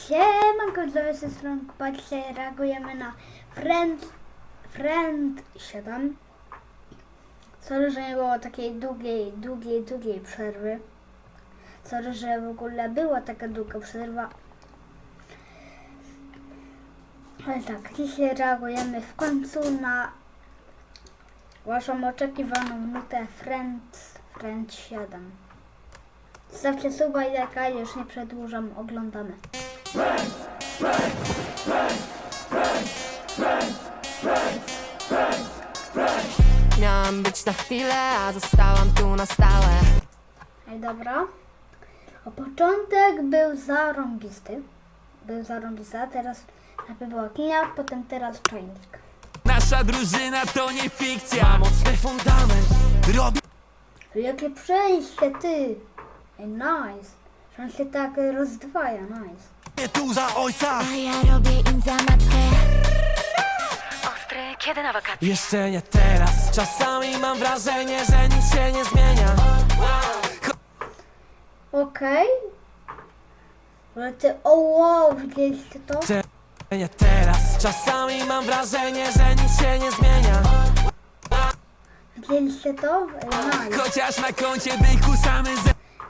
Siemanko, z lewej strony Kupacie, reagujemy na Friend, Friend 7. Sorry, że nie było takiej długiej, długiej, długiej przerwy. Sorry, że w ogóle była taka długa przerwa. Ale tak, dzisiaj reagujemy w końcu na waszą oczekiwaną nutę Friend, Friend 7. Zostawcie suba i lajka, już nie przedłużam, oglądamy. Miałam być na chwilę, a zostałam tu na stałe Ej, dobra. O początek był zarąbisty. Był zarąbisty, a teraz najpierw była kinia, potem teraz czajnik. Nasza drużyna to nie fikcja Ma mocny fundament Robi Jakie przejście, ty! Ej, nice. Że on się tak rozdwaja, nice. Mnie tu za ojca A ja robię im za matkę Ostry, kiedy na wakacje? Jeszcze nie teraz Czasami mam wrażenie, że nic się nie zmienia Okej. Ale ty, o wow, widzieliście to? Jeszcze nie teraz Czasami mam wrażenie, że nic się nie zmienia Widzieliście to? Ej, nice. Chociaż na koncie byku samy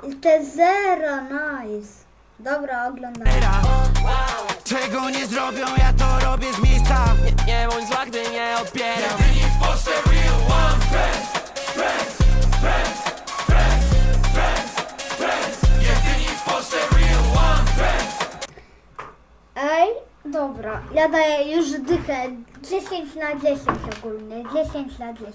I te zero, nice. Dobra, oglądamy. zera Czego nie zrobią, ja to robię z miejsca Nie, nie bądź zła, gdy nie odbieram Jedyni w Polsce real one friends Friends, friends, friends, friends, friends Jedyni w Polsce real one friends Ej, dobra. Ja daję już dychę 10 na 10 ogólnie. 10 na 10.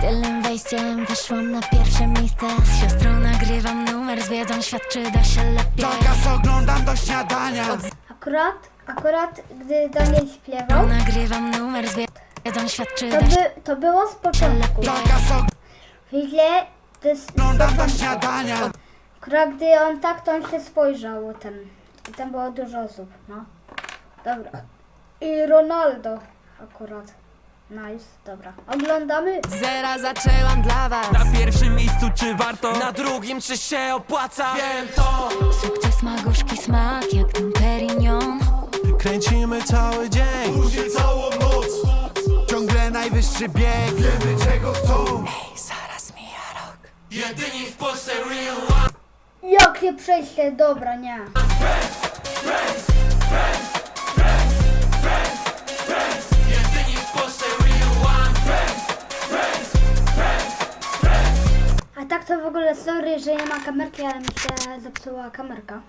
Tylnym wejściem wyszłam na pierwsze miejsce Z siostrą nagrywam numer, z wiedzą świadczy da się lepiej Pokaz oglądam do śniadania Akurat, akurat gdy Daniel śpiewał, Nagrywam numer, z wiedzą świadczy to, da się by, to było z początku. Wiecie, to jest z oglądam do początku. śniadania Akurat gdy on tak, to on się spojrzał ten. I tam było dużo osób, no. Dobra. I Ronaldo akurat. Nice, dobra. Oglądamy. Zera zaczęłam dla was Na pierwszym miejscu czy warto? Na drugim czy się opłaca? Wiem to Sukces ma gorzki smak, jak ten Perignon Kręcimy cały dzień Później całą noc Ciągle najwyższy bieg Wiemy czego chcą Zaraz mija rok Jedyni w Polsce real one Jakie przejście, dobra, nie. Jedyni ogóle sorry, że nie ma kamerki, ale mi się zepsuła kamerka.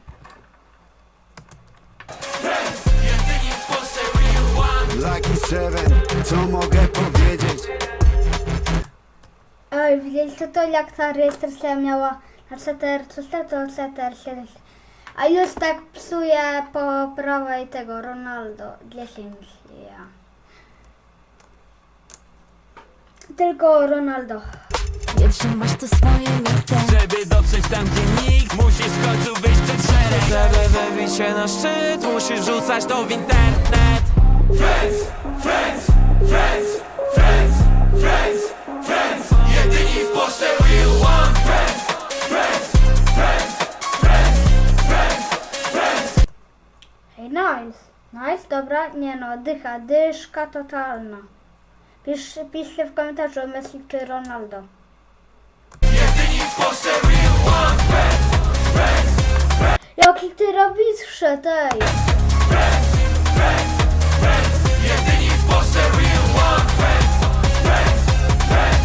Lucky Seven, co mogę powiedzieć? Ej, widzieliście to, jak ta rejestracja miała na CTR, co to CTR 7. A już tak psuje po prawej tego Ronaldo 10. Ja. Tylko Ronaldo. Nie trzymasz tu swoje miejsce Żeby dotrzeć tam gdzie nikt Musisz w końcu wyjść przed szereg Żeby wybić się na szczyt Musisz rzucać to w internet Friends, friends, friends, friends, friends, friends Jedyni w Polsce real one Friends, friends, friends, friends, friends, friends Hej, nice. Nice, dobra. Nie no, dycha, dyszka totalna. Pisz, piszcie w komentarzu Messi czy Ronaldo. Jaki ty robisz szedł, ej. Jedyni w Polsce real one Friends, friends, friends,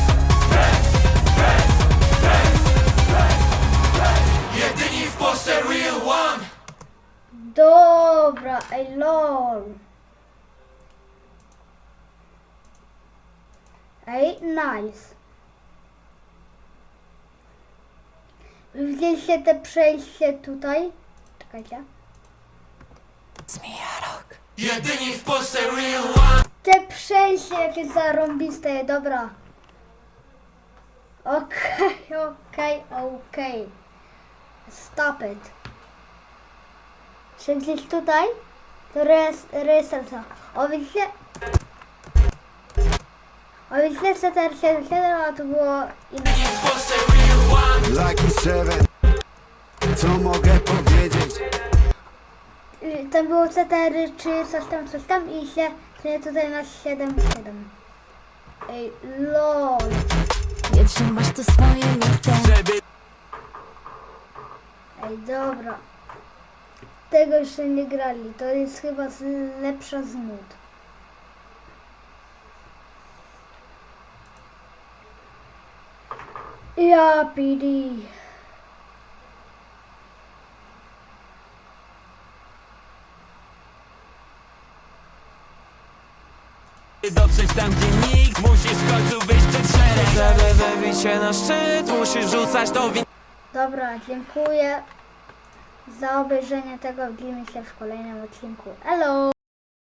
friends, friends, friends, friends Jedyni w Polsce real one Dobra, ej lol. Ej, nice. Widzieliście te przejście tutaj? Czekajcie. Zmija rok Jedyni w Polsce real one Te przejście jakie zarąbiste, dobra. Okej, okej, okej. Stop it. Czy gdzieś tutaj? To res, rejestracja. O, widzicie? O źle CTR 77, a to było inne. Lucky Seven Co mogę powiedzieć? Tam było CTR czy coś tam, coś tam i się się tutaj na 77. Ej, lol. Nie trzymasz tu swoje miejsce Żeby Ej, dobra. Tego jeszcze nie grali. To jest chyba lepsza z nut. Ja, PD. dotrzeć tam gdzie nikt Musisz w końcu wyjść przed szereg Żeby wybić się na szczyt Musisz rzucać to w Dobra, dziękuję za obejrzenie tego. Widzimy się w kolejnym odcinku. Hello!